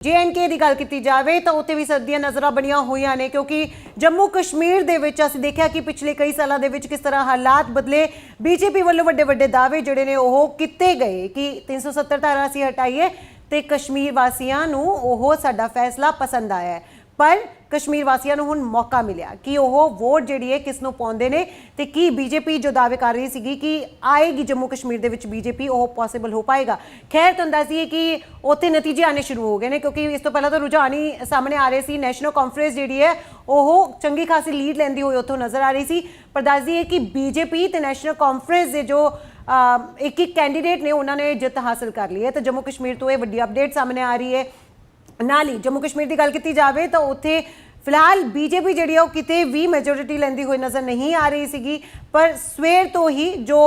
J and K ਦੀ ਗੱਲ ਕੀਤੀ ਜਾਵੇ ਤਾਂ ਉੱਥੇ ਵੀ ਸਰਦੀਆਂ ਨਜ਼ਰਾਂ ਬਣੀਆਂ ਹੋਈਆਂ ਨੇ ਕਿਉਂਕਿ ਜੰਮੂ ਕਸ਼ਮੀਰ ਦੇ ਵਿੱਚ ਅਸੀਂ ਦੇਖਿਆ ਕਿ ਪਿਛਲੇ ਕਈ ਸਾਲਾਂ ਦੇ ਵਿੱਚ ਕਿਸ ਤਰ੍ਹਾਂ ਹਾਲਾਤ ਬਦਲੇ ਬੀਜੇਪੀ ਵੱਲੋਂ ਵੱਡੇ ਵੱਡੇ ਦਾਅਵੇ ਜਿਹੜੇ ਨੇ ਉਹ ਕੀਤੇ ਗਏ ਕਿ 370 ਧਾਰਾ ਅਸੀਂ ਹਟਾਈਏ ਤੇ ਕਸ਼ਮੀਰ ਵਾਸੀਆਂ ਨੂੰ ਉਹ ਸਾਡਾ ਫੈਸਲਾ ਪਸੰਦ ਆਇਆ ਹੈ। ਪਰ ਕਸ਼ਮੀਰ ਵਾਸੀਆਂ ਨੂੰ ਹੁਣ ਮੌਕਾ ਮਿਲਿਆ ਕਿ ਉਹ ਵੋਟ ਜਿਹੜੀ ਹੈ ਕਿਸ ਨੂੰ ਪਾਉਂਦੇ ਨੇ ਤੇ ਕੀ ਬੀਜੇਪੀ ਜੋ ਦਾਅਵੇ ਕਰ ਰਹੀ ਸੀਗੀ ਕਿ ਆਏਗੀ ਜੰਮੂ ਕਸ਼ਮੀਰ ਦੇ ਵਿੱਚ ਬੀਜੇਪੀ, ਉਹ ਪੋਸੀਬਲ ਹੋ ਪਾਏਗਾ। ਖੈਰ ਤੁਹਾਨੂੰ ਦੱਸੀਏ ਕਿ ਉੱਥੇ ਨਤੀਜੇ ਆਣੇ ਸ਼ੁਰੂ ਹੋ ਗਏ ਨੇ ਕਿਉਂਕਿ ਇਸ ਤੋਂ ਪਹਿਲਾਂ ਤਾਂ ਰੁਝਾਨ ਹੀ ਸਾਹਮਣੇ ਆ ਰਹੇ ਸੀ। ਨੈਸ਼ਨਲ ਕਾਨਫਰੰਸ ਜਿਹੜੀ ਹੈ, ਉਹ ਚੰਗੀ ਖਾਸੀ ਲੀਡ ਲੈਂਦੀ ਹੋਈ ਉੱਥੋਂ ਨਜ਼ਰ ਆ ਰਹੀ ਸੀ। ਪਰ ਦੱਸ ਦਈਏ ਕਿ ਬੀਜੇਪੀ ਤੇ ਨੈਸ਼ਨਲ ਕਾਨਫਰੰਸ ਦੇ ਜੋ ਇੱਕ ਇੱਕ ਕੈਂਡੀਡੇਟ ਨੇ, ਉਹਨਾਂ ਨੇ ਜਿੱਤ ਹਾਸਲ ਕਰ ਲਈ ਹੈ। ਤੇ ਜੰਮੂ ਕਸ਼ਮੀਰ ਤੋਂ ਇਹ ਵੱਡੀ ਅਪਡੇਟ ਸਾਹਮਣੇ ਆ ਰਹੀ ਹੈ। ਨਾਲ ਹੀ ਜੰਮੂ ਕਸ਼ਮੀਰ ਦੀ ਗੱਲ ਕੀਤੀ ਜਾਵੇ ਤਾਂ ਉੱਥੇ ਫਿਲਹਾਲ ਬੀਜੇਪੀ ਜਿਹੜੀ ਆ ਉਹ ਕਿਤੇ ਵੀ ਮੈਜੋਰਿਟੀ ਲੈਂਦੀ ਹੋਈ ਨਜ਼ਰ ਨਹੀਂ ਆ ਰਹੀ ਸੀਗੀ। ਪਰ ਸਵੇਰ ਤੋਂ ਹੀ ਜੋ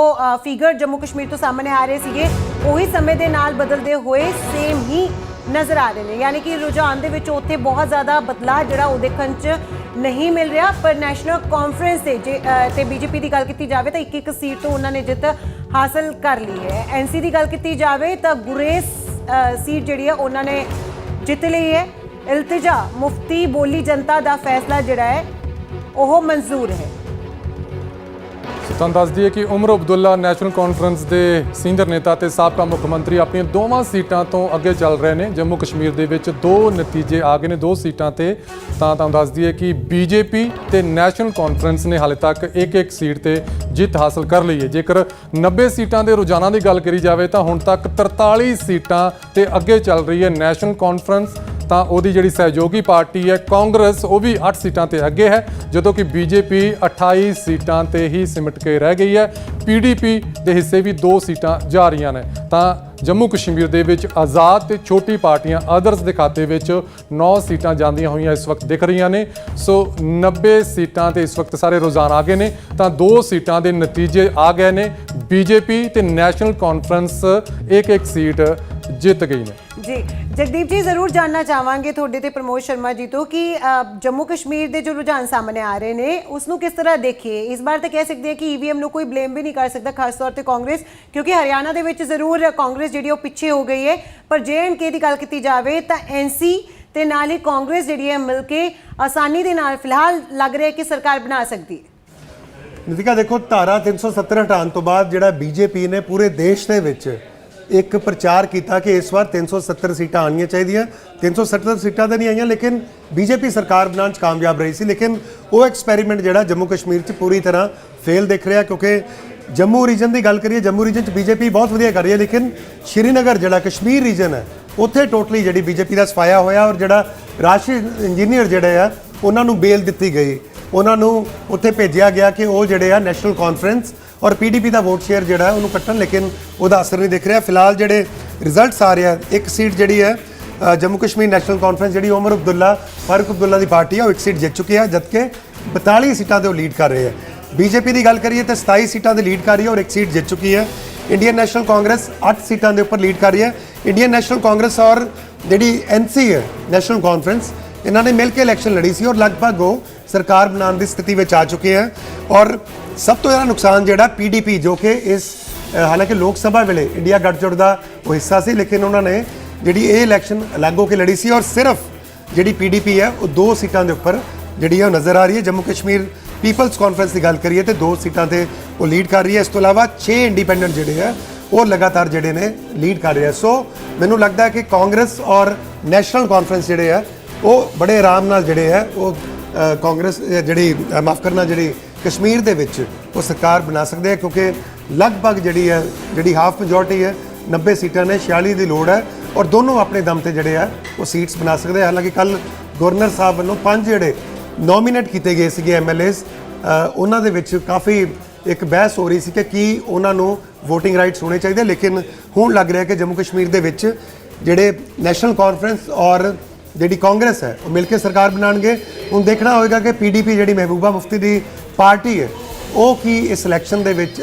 ਫਿਗਰ ਜੰਮੂ ਕਸ਼ਮੀਰ ਤੋਂ ਸਾਹਮਣੇ ਆ ਰਹੇ ਸੀਗੇ ਉਹੀ ਸਮੇਂ ਦੇ ਨਾਲ ਬਦਲਦੇ ਹੋਏ ਸੇਮ ਹੀ ਨਜ਼ਰ ਆ ਰਹੇ ਨੇ। ਯਾਨੀ ਕਿ ਰੁਝਾਨ ਦੇ ਵਿੱਚ ਉੱਥੇ ਬਹੁਤ ਜ਼ਿਆਦਾ ਬਦਲਾਅ ਜਿਹੜਾ ਉਹ ਦੇਖਣ 'ਚ ਨਹੀਂ ਮਿਲ ਰਿਹਾ। ਪਰ ਨੈਸ਼ਨਲ ਕਾਨਫਰੰਸ ਦੇ ਜੇ, ਅ, ਤੇ ਬੀਜੇਪੀ ਦੀ ਗੱਲ ਕੀਤੀ ਜਾਵੇ ਤਾਂ ਇੱਕ ਇੱਕ ਸੀਟ ਤੋਂ ਉਹਨਾਂ ਨੇ ਜਿੱਤ ਹਾਸਲ ਕਰ ਲਈ ਹੈ। ਐਨਸੀ ਦੀ ਗੱਲ ਕੀਤੀ ਜਾਵੇ ਤਾਂ ਗੁਰੇਸ ਸੀਟ ਜਿਹੜੀ ਆ ਉਹਨਾਂ ਨੇ ਜਿੱਤ ਲਈ ਹੈ। ਇਲਤਜਾ ਮੁਫਤੀ ਬੋਲੀ ਜਨਤਾ ਦਾ ਫੈਸਲਾ ਜਿਹੜਾ ਹੈ ਉਹ ਮਨਜ਼ੂਰ ਹੈ। ਤੁਹਾਨੂੰ ਦੱਸ ਦਈਏ ਕਿ ਉਮਰ ਅਬਦੁੱਲਾ ਨੈਸ਼ਨਲ ਕਾਨਫਰੰਸ ਦੇ ਸੀਨੀਅਰ ਨੇਤਾ ਤੇ ਸਾਬਕਾ ਮੁੱਖ ਮੰਤਰੀ ਆਪਣੀਆਂ ਦੋਵਾਂ ਸੀਟਾਂ ਤੋਂ ਅੱਗੇ ਚੱਲ ਰਹੇ ਨੇ। ਜੰਮੂ ਕਸ਼ਮੀਰ ਦੇ ਵਿੱਚ ਦੋ ਨਤੀਜੇ ਆ ਗਏ ਨੇ, ਦੋ ਸੀਟਾਂ ਤੇ। ਤਾਂ ਤੁਹਾਨੂੰ ਦੱਸ ਦਈਏ ਕਿ ਬੀਜੇਪੀ ਤੇ ਨੈਸ਼ਨਲ ਕਾਨਫਰੰਸ ਨੇ ਹਾਲੇ ਤੱਕ ਇੱਕ ਇੱਕ ਸੀਟ ਤੇ ਜਿੱਤ ਹਾਸਲ ਕਰ ਲਈ ਹੈ। ਜੇਕਰ 90 ਸੀਟਾਂ ਦੇ ਰੋਜ਼ਾਨਾ ਦੀ ਗੱਲ ਕਰੀ ਜਾਵੇ ਤਾਂ ਹੁਣ ਤੱਕ 43 ਸੀਟਾਂ ਤੇ ਅੱਗੇ ਚੱਲ ਰਹੀ ਹੈ ਨੈਸ਼ਨਲ ਕਾਨਫਰੰਸ। ਤਾਂ ਉਹਦੀ ਜਿਹੜੀ ਸਹਿਯੋਗੀ ਪਾਰਟੀ ਹੈ, ਕਾਂਗਰਸ, ਉਹ ਵੀ 8 ਸੀਟਾਂ ਤੇ ਅੱਗੇ ਹੈ, ਜਦੋਂ ਕਿ ਬੀਜੇਪੀ 28 ਸੀਟਾਂ ਤੇ ਹੀ ਸਿਮਟ ਕੇ ਰਹਿ ਗਈ ਹੈ। ਪੀਡੀਪੀ ਦੇ ਹਿੱਸੇ ਵੀ 2 ਸੀਟਾਂ ਜਾ ਰਹੀਆਂ ਨੇ। ਤਾਂ ਜੰਮੂ ਕਸ਼ਮੀਰ ਦੇ ਵਿੱਚ ਆਜ਼ਾਦ ਤੇ ਛੋਟੀ ਪਾਰਟੀਆਂ ਅਦਰਸ ਦੇ ਖਾਤੇ ਵਿੱਚ 9 ਸੀਟਾਂ ਜਾਂਦੀਆਂ ਹੋਈਆਂ ਇਸ ਵਕਤ ਦਿਖ ਰਹੀਆਂ ਨੇ। ਸੋ 90 ਸੀਟਾਂ ਤੇ ਇਸ ਵਕਤ ਸਾਰੇ ਰੋਜ਼ਾਨ ਆ ਗਏ ਨੇ। ਤਾਂ ਦੋ ਸੀਟਾਂ ਦੇ ਨਤੀਜੇ ਆ ਗਏ ਨੇ। ਬੀਜੇਪੀ ਤੇ ਨੈਸ਼ਨਲ ਕਾਨਫਰੰਸ ਇੱਕ ਇੱਕ ਸੀਟ ਜਿੱਤ ਗਈ ਨੇ। ਜੀ ਜਗਦੀਪ ਜੀ ਜ਼ਰੂਰ ਜਾਨਣਾ ਚਾਹਾਂਗੇ ਤੁਹਾਡੇ ਤੇ ਪ੍ਰਮੋਦ ਸ਼ਰਮਾ ਜੀ ਤੋਂ ਕਿ ਜੰਮੂ ਕਸ਼ਮੀਰ ਦੇ ਜੋ ਰੁਝਾਨ ਸਾਹਮਣੇ ਆ ਰਹੇ ਨੇ ਉਸ ਨੂੰ ਕਿਸ ਤਰ੍ਹਾਂ ਦੇਖੀਏ? ਇਸ ਵਾਰ ਤਾਂ ਕਹਿ ਸਕਦੇ ਹਾਂ ਕਿ ਈਵੀਐਮ ਨੂੰ ਕੋਈ ਬਲੇਮ ਵੀ ਨਹੀਂ ਕਰ ਸਕਦਾ ਖਾਸ ਤੌਰ ਤੇ ਕਾਂਗਰਸ ਕਿਉਂਕਿ ਹਰਿਆਣਾ ਦੇ ਵਿੱਚ ਜ਼ਰੂਰ ਕਾਂਗਰਸ ਜਿਹੜੀ ਉਹ ਪਿੱਛੇ ਹੋ ਗਈ ਹੈ। ਪਰ ਜੇਐਨਕੇ ਦੀ ਗੱਲ ਕੀਤੀ ਜਾਵੇ ਤਾਂ ਐਨਸੀ ਤੇ ਨਾਲ ਹੀ ਕਾਂਗਰਸ ਜਿਹੜੀ ਹੈ ਮਿਲ ਕੇ ਆਸਾਨੀ ਦੇ ਨਾਲ ਫਿਲਹਾਲ ਲੱਗ ਰਿਹਾ ਹੈ ਕਿ ਸਰਕਾਰ ਬਣਾ ਸਕਦੀ ਹੈ। ਨਿਤਿਕਾ ਦੇਖੋ ਧਾਰਾ 370 ਹਟਾਉਣ ਤੋਂ ਬਾਅਦ ਜਿਹੜਾ ਬੀਜੇਪੀ ਨੇ ਪੂਰੇ ਦੇਸ਼ ਦੇ ਵਿੱਚ ਇੱਕ ਪ੍ਰਚਾਰ ਕੀਤਾ ਕਿ ਇਸ ਵਾਰ 370 ਸੀਟਾਂ ਆਉਣੀਆਂ ਚਾਹੀਦੀਆਂ। 370 ਸੀਟਾਂ ਤਾਂ ਨਹੀਂ ਆਈਆਂ, ਲੇਕਿਨ ਬੀਜੇਪੀ ਸਰਕਾਰ ਬਣਾਉਣ 'ਚ ਕਾਮਯਾਬ ਰਹੀ ਸੀ। ਲੇਕਿਨ ਉਹ ਐਕਸਪੈਰੀਮੈਂਟ ਜਿਹੜਾ ਜੰਮੂ ਕਸ਼ਮੀਰ 'ਚ ਪੂਰੀ ਤਰ੍ਹਾਂ ਫੇਲ ਦਿਖ ਰਿਹਾ, ਕਿਉਂਕਿ ਜੰਮੂ ਰੀਜਨ ਦੀ ਗੱਲ ਕਰੀਏ, ਜੰਮੂ ਰੀਜਨ 'ਚ ਬੀਜੇਪੀ ਬਹੁਤ ਵਧੀਆ ਕਰ ਰਹੀ ਹੈ, ਲੇਕਿਨ ਸ਼੍ਰੀਨਗਰ ਜਿਹੜਾ ਕਸ਼ਮੀਰ ਰੀਜਨ ਹੈ, ਉੱਥੇ ਟੋਟਲੀ ਜਿਹੜੀ ਬੀਜੇਪੀ ਦਾ ਸਫਾਇਆ ਹੋਇਆ ਔਰ ਜਿਹੜਾ ਰਾਸ਼ਟਰੀ ਇੰਜੀਨੀਅਰ ਜਿਹੜੇ ਆ, ਉਹਨਾਂ ਨੂੰ ਬੇਲ ਦਿੱਤੀ ਗਈ। ਉਹਨਾਂ ਨੂੰ ਉੱਥੇ ਭੇਜਿਆ ਗਿਆ ਕਿ ਉਹ ਜਿਹੜੇ ਆ ਨੈਸ਼ਨਲ ਕਾਨਫਰੰਸ ਔਰ ਪੀਡੀਪੀ ਦਾ ਵੋਟ ਸ਼ੇਅਰ ਜਿਹੜਾ ਹੈ ਉਹਨੂੰ ਕੱਟਣ, ਲੇਕਿਨ ਉਹਦਾ ਅਸਰ ਨਹੀਂ ਦਿਖ ਰਿਹਾ। ਫਿਲਹਾਲ ਜਿਹੜੇ ਰਿਜ਼ਲਟਸ ਆ ਰਹੇ ਆ, ਇੱਕ ਸੀਟ ਜਿਹੜੀ ਹੈ ਜੰਮੂ ਕਸ਼ਮੀਰ ਨੈਸ਼ਨਲ ਕਾਨਫਰੰਸ ਜਿਹੜੀ ਉਮਰ ਅਬਦੁੱਲਾ ਫਾਰੂਕ ਅਬਦੁੱਲਾ ਦੀ ਪਾਰਟੀ ਹੈ ਉਹ ਇੱਕ ਸੀਟ ਜਿੱਤ ਚੁੱਕੀ ਹੈ, ਜਦਕਿ 42 ਸੀਟਾਂ ਤੇ ਉਹ ਲੀਡ ਕਰ ਰਹੇ ਹੈ ਬੀਜੇਪੀ ਦੀ ਗੱਲ ਕਰੀਏ ਤਾਂ 27 ਸੀਟਾਂ ਤੇ ਲੀਡ ਕਰ ਰਹੀ ਹੈ ਔਰ ਇੱਕ ਸੀਟ ਜਿੱਤ ਚੁੱਕੀ ਹੈ। ਇੰਡੀਅਨ ਨੈਸ਼ਨਲ ਕਾਂਗਰਸ 8 ਸੀਟਾਂ ਦੇ ਉੱਪਰ ਲੀਡ ਕਰ ਰਹੀ ਹੈ। ਇੰਡੀਅਨ ਨੈਸ਼ਨਲ ਕਾਂਗਰਸ ਔਰ ਜਿਹੜੀ ਐਨਸੀ ਹੈ ਨੈਸ਼ਨਲ ਕਾਨਫਰੰਸ ਇਹਨਾਂ ਨੇ ਮਿਲ ਕੇ ਇਲੈਕਸ਼ਨ ਲੜੀ ਸੀ ਔਰ ਲਗਭਗ ਉਹ ਸਰਕਾਰ ਬਣਾਉਣ ਦੀ ਸਥਿਤੀ ਵਿੱਚ ਆ ਚੁੱਕੇ ਹੈ ਔਰ ਸਭ ਤੋਂ ਜ਼ਿਆਦਾ ਨੁਕਸਾਨ ਜਿਹੜਾ ਪੀਡੀਪੀ ਜੋ ਕਿ ਇਸ ਹਾਲਾਂਕਿ ਲੋਕ ਸਭਾ ਵੇਲੇ ਇੰਡੀਆ ਗੱਠਜੋੜ ਦਾ ਉਹ ਹਿੱਸਾ ਸੀ, ਲੇਕਿਨ ਉਹਨਾਂ ਨੇ ਜਿਹੜੀ ਇਹ ਇਲੈਕਸ਼ਨ ਅਲੱਗ ਹੋ ਕੇ ਲੜੀ ਸੀ ਔਰ ਸਿਰਫ ਜਿਹੜੀ ਪੀਡੀਪੀ ਹੈ, ਉਹ ਦੋ ਸੀਟਾਂ ਦੇ ਉੱਪਰ ਜਿਹੜੀ ਹੈ ਉਹ ਨਜ਼ਰ ਆ ਰਹੀ ਹੈ। ਜੰਮੂ ਕਸ਼ਮੀਰ ਪੀਪਲਸ ਕਾਨਫਰੰਸ ਦੀ ਗੱਲ ਕਰੀਏ ਤੇ ਦੋ ਸੀਟਾਂ ਤੇ ਉਹ ਲੀਡ ਕਰ ਰਹੀ ਹੈ। ਇਸ ਤੋਂ ਇਲਾਵਾ 6 ਇੰਡੀਪੈਂਡੈਂਟ ਜਿਹੜੇ ਆ, ਉਹ ਲਗਾਤਾਰ ਜਿਹੜੇ ਨੇ ਲੀਡ ਕਰ ਰਹੇ ਆ। ਸੋ ਮੈਨੂੰ ਲੱਗਦਾ ਹੈ ਕਿ ਕਾਂਗਰਸ ਔਰ ਨੈਸ਼ਨਲ ਕਾਨਫਰੰਸ ਜਿਹੜੇ ਆ, ਉਹ ਬੜੇ ਆਰਾਮ ਨਾਲ ਜਿਹੜੇ ਆ, ਉਹ ਕਾਂਗਰਸ ਜਿਹੜੀ ਮਾਫ ਕਰਨਾ, ਜਿਹੜੀ ਕਸ਼ਮੀਰ ਦੇ ਵਿੱਚ ਉਹ ਸਰਕਾਰ ਬਣਾ ਸਕਦੇ ਆ, ਕਿਉਂਕਿ ਲਗਭਗ ਜਿਹੜੀ ਹੈ, ਜਿਹੜੀ ਹਾਫ ਮੈਜੋਰਟੀ ਹੈ 90 ਸੀਟਾਂ ਨੇ 46 ਦੀ ਲੋੜ ਹੈ ਔਰ ਦੋਨੋਂ ਆਪਣੇ ਦਮ ਤੇ ਜਿਹੜੇ ਆ, ਉਹ ਸੀਟਸ ਬਣਾ ਸਕਦੇ ਆ। ਹਾਲਾਂਕਿ ਕੱਲ ਗਵਰਨਰ ਸਾਹਿਬ ਵੱਲੋਂ ਪੰਜ ਜਿਹੜੇ ਨੋਮੀਨੇਟ ਕੀਤੇ ਗਏ ਸੀਗੇ ਐਮਐਲਏਸ ਉਹਨਾਂ ਦੇ ਵਿੱਚ ਕਾਫੀ ਇੱਕ ਬਹਿਸ ਹੋ ਰਹੀ ਸੀ ਕਿ ਕੀ ਉਹਨਾਂ ਨੂੰ VOTING ਰਾਈਟਸ ਹੋਣੇ ਚਾਹੀਦੇ ਲੇਕਿਨ ਹੁਣ ਲੱਗ ਰਿਹਾ ਕਿ ਜੰਮੂ ਕਸ਼ਮੀਰ ਦੇ ਵਿੱਚ ਜਿਹੜੇ ਨੈਸ਼ਨਲ ਕਾਨਫਰੰਸ ਔਰ ਜਿਹੜੀ ਕਾਂਗਰਸ ਹੈ, ਉਹ ਮਿਲ ਕੇ ਸਰਕਾਰ ਬਣਾਉਣਗੇ। ਹੁਣ ਦੇਖਣਾ ਹੋਏਗਾ ਕਿ ਪੀਡੀਪੀ ਜਿਹੜੀ ਮਹਿਬੂਬਾ ਮੁਫਤੀ ਦੀ ਪਾਰਟੀ ਹੈ, ਉਹ ਕੀ ਇਸ ਇਲੈਕਸ਼ਨ ਦੇ ਵਿੱਚ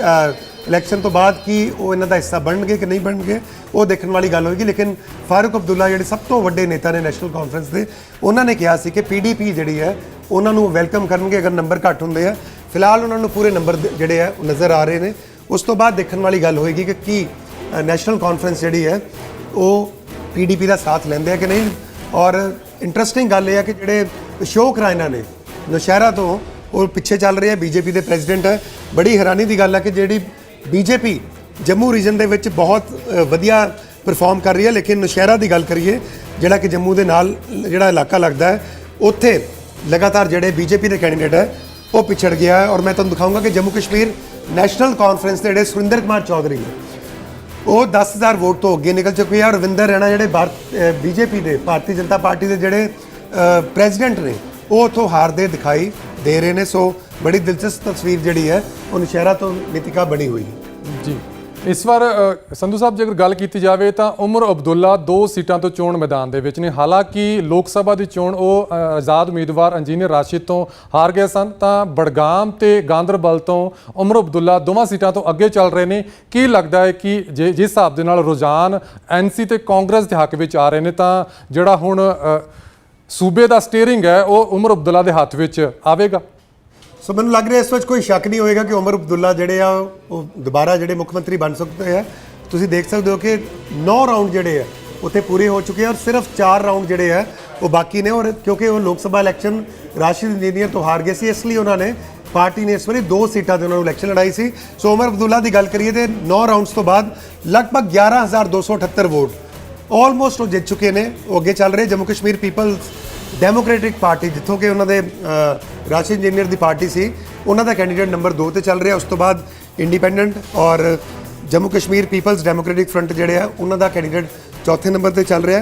ਇਲੈਕਸ਼ਨ ਤੋਂ ਬਾਅਦ ਕੀ ਉਹ ਇਹਨਾਂ ਦਾ ਹਿੱਸਾ ਬਣਨਗੇ ਕਿ ਨਹੀਂ ਬਣਨਗੇ, ਉਹ ਦੇਖਣ ਵਾਲੀ ਗੱਲ ਹੋਏਗੀ। ਲੇਕਿਨ ਫਾਰੂਕ ਅਬਦੁੱਲਾ ਜਿਹੜੇ ਸਭ ਤੋਂ ਵੱਡੇ ਨੇਤਾ ਨੇ ਨੈਸ਼ਨਲ ਕਾਨਫਰੰਸ ਦੇ, ਉਹਨਾਂ ਨੇ ਕਿਹਾ ਸੀ ਕਿ ਪੀਡੀਪੀ ਜਿਹੜੀ ਹੈ, ਉਹਨਾਂ ਨੂੰ ਵੈਲਕਮ ਕਰਨਗੇ ਅਗਰ ਨੰਬਰ ਘੱਟ ਹੁੰਦੇ ਆ। ਫਿਲਹਾਲ ਉਹਨਾਂ ਨੂੰ ਪੂਰੇ ਨੰਬਰ ਜਿਹੜੇ ਆ, ਉਹ ਨਜ਼ਰ ਆ ਰਹੇ ਨੇ। ਉਸ ਤੋਂ ਬਾਅਦ ਦੇਖਣ ਵਾਲੀ ਗੱਲ ਹੋਏਗੀ ਕਿ ਕੀ ਨੈਸ਼ਨਲ ਕਾਨਫਰੰਸ ਜਿਹੜੀ ਹੈ, ਉਹ ਪੀਡੀਪੀ ਦਾ ਸਾਥ ਲੈਂਦੇ ਆ ਕਿ ਨਹੀਂ। ਔਰ ਇੰਟਰਸਟਿੰਗ ਗੱਲ ਇਹ ਹੈ ਕਿ ਜਿਹੜੇ ਅਸ਼ੋਕ ਰਾਇਨਾ ਨੇ, ਨੌਸ਼ਹਿਰਾ ਤੋਂ, ਉਹ ਪਿੱਛੇ ਚੱਲ ਰਹੇ ਆ ਬੀਜੇਪੀ ਦੇ ਪ੍ਰੈਜ਼ੀਡੈਂਟ ਹੈ ਬੜੀ ਹੈਰਾਨੀ ਦੀ ਗੱਲ ਹੈ ਕਿ ਜਿਹੜੀ ਬੀਜੇਪੀ ਜੰਮੂ ਰੀਜਨ ਦੇ ਵਿੱਚ ਬਹੁਤ ਵਧੀਆ ਪਰਫਾਰਮ ਕਰ ਰਹੀ ਹੈ, ਲੇਕਿਨ ਨੌਸ਼ਹਿਰਾ ਦੀ ਗੱਲ ਕਰੀਏ, ਜਿਹੜਾ ਕਿ ਜੰਮੂ ਦੇ ਨਾਲ ਜਿਹੜਾ ਇਲਾਕਾ ਲੱਗਦਾ ਹੈ, ਉੱਥੇ ਲਗਾਤਾਰ ਜਿਹੜੇ ਬੀਜੇਪੀ ਦੇ ਕੈਂਡੀਡੇਟ ਹੈ, ਉਹ ਪਿਛੜ ਗਿਆ ਹੈ। ਔਰ ਮੈਂ ਤੁਹਾਨੂੰ ਦਿਖਾਊਂਗਾ ਕਿ ਜੰਮੂ ਕਸ਼ਮੀਰ ਨੈਸ਼ਨਲ ਕਾਨਫਰੰਸ ਦੇ ਜਿਹੜੇ ਸੁਰਿੰਦਰ ਕੁਮਾਰ ਚੌਧਰੀ ਨੇ ਉਹ 10000 ਵੋਟ ਤੋਂ ਅੱਗੇ ਨਿਕਲ ਚੁੱਕੇ ਆ ਔਰ ਰਵਿੰਦਰ ਰੈਣਾ ਜਿਹੜੇ ਬੀਜੇਪੀ ਦੇ, ਭਾਰਤੀ ਜਨਤਾ ਪਾਰਟੀ ਦੇ ਜਿਹੜੇ ਪ੍ਰੈਜ਼ੀਡੈਂਟ ਨੇ, ਉਹ ਉਥੋਂ ਹਾਰਦੇ ਦਿਖਾਈ ਦੇ ਰਹੇ ਨੇ। ਸੋ ਬੜੀ ਦਿਲਚਸਪ ਤਸਵੀਰ ਜਿਹੜੀ ਹੈ, ਉਹ ਨਸ਼ਹਿਰਾ ਤੋਂ ਨਿਤਿਕਾ ਬਣੀ ਹੋਈ ਹੈ। ਜੀ। ਇਸ ਵਾਰ ਸੰਧੂ ਸਾਹਿਬ, ਜੇਕਰ ਗੱਲ ਕੀਤੀ ਜਾਵੇ ਤਾਂ ਉਮਰ ਅਬਦੁੱਲਾ ਦੋ ਸੀਟਾਂ ਤੋਂ ਚੋਣ ਮੈਦਾਨ ਦੇ ਵਿੱਚ ਨੇ। ਹਾਲਾਂਕਿ ਲੋਕ ਸਭਾ ਦੀ ਚੋਣ ਉਹ ਆਜ਼ਾਦ ਉਮੀਦਵਾਰ ਇੰਜੀਨੀਅਰ ਰਾਸ਼ਿਦ ਤੋਂ ਹਾਰ ਗਏ ਸਨ, ਤਾਂ ਬੜਗਾਮ ਤੇ ਗਾਂਦਰਬਲ ਤੋਂ ਉਮਰ ਅਬਦੁੱਲਾ ਦੋਵਾਂ ਸੀਟਾਂ ਤੋਂ ਅੱਗੇ ਚੱਲ ਰਹੇ ਨੇ। ਕੀ ਲੱਗਦਾ ਹੈ ਕਿ ਜੇ- ਜਿਸ ਹਿਸਾਬ ਦੇ ਨਾਲ ਰੁਝਾਨ ਐਨਸੀ ਤੇ ਕਾਂਗਰਸ ਦੇ ਹੱਕ ਵਿੱਚ ਆ ਰਹੇ ਨੇ, ਤਾਂ ਜਿਹੜਾ ਹੁਣ ਸੂਬੇ ਦਾ ਸਟੀਅਰਿੰਗ ਹੈ, ਉਹ ਉਮਰ ਅਬਦੁੱਲਾ ਦੇ ਹੱਥ ਵਿੱਚ ਆਵੇਗਾ। ਸੋ ਮੈਨੂੰ ਲੱਗ ਰਿਹਾ ਇਸ ਵਿੱਚ ਕੋਈ ਸ਼ੱਕ ਨਹੀਂ ਹੋਏਗਾ ਕਿ ਉਮਰ ਅਬਦੁੱਲਾ ਜਿਹੜੇ ਆ, ਉਹ ਦੁਬਾਰਾ ਜਿਹੜੇ ਮੁੱਖ ਮੰਤਰੀ ਬਣ ਸਕਦੇ ਆ। ਤੁਸੀਂ ਦੇਖ ਸਕਦੇ ਹੋ ਕਿ 9 ਰਾਊਂਡ ਜਿਹੜੇ ਆ, ਉੱਥੇ ਪੂਰੇ ਹੋ ਚੁੱਕੇ ਆ ਔਰ ਸਿਰਫ 4 ਰਾਊਂਡ ਜਿਹੜੇ ਆ, ਉਹ ਬਾਕੀ ਨੇ ਔਰ ਕਿਉਂਕਿ ਉਹ ਲੋਕ ਸਭਾ ਇਲੈਕਸ਼ਨ ਰਾਸ਼ਿਦ ਇੰਜੀਨੀਅਰ ਤੋਂ ਹਾਰ ਗਏ ਸੀ, ਇਸ ਲਈ ਉਹਨਾਂ ਨੇ ਪਾਰਟੀ ਨੇ ਇਸ ਵਾਰੀ ਦੋ ਸੀਟਾਂ ਤੇ ਉਹਨਾਂ ਨੂੰ ਇਲੈਕਸ਼ਨ ਲੜਾਈ ਸੀ। ਸੋ ਉਮਰ ਅਬਦੁੱਲਾ ਦੀ ਗੱਲ ਕਰੀਏ ਤੇ 9 ਰਾਊਂਡਸ ਤੋਂ ਬਾਅਦ ਲਗਭਗ 11278 ਵੋਟ ਆਲਮੋਸਟ ਉਹ ਜਿੱਤ ਚੁੱਕੇ ਨੇ, ਉਹ ਅੱਗੇ ਚੱਲ ਰਹੇ Jammu Kashmir Peoples Democratic Party ਜਿੱਥੋਂ ਕਿ ਉਹਨਾਂ ਦੇ ਅ, ਇੰਜੀਨੀਅਰ ਦੀ ਪਾਰਟੀ ਸੀ ਉਹਨਾਂ ਦਾ ਕੈਂਡੀਡੇਟ ਨੰਬਰ 2 ਤੇ ਚੱਲ ਰਿਹਾ। ਉਸ ਤੋਂ ਬਾਅਦ ਇੰਡੀਪੈਂਡੈਂਟ ਔਰ Jammu Kashmir Peoples Democratic Front ਜਿਹੜੇ ਆ ਉਹਨਾਂ ਦਾ ਕੈਂਡੀਡੇਟ ਚੌਥੇ ਨੰਬਰ ਤੇ ਚੱਲ ਰਿਹਾ।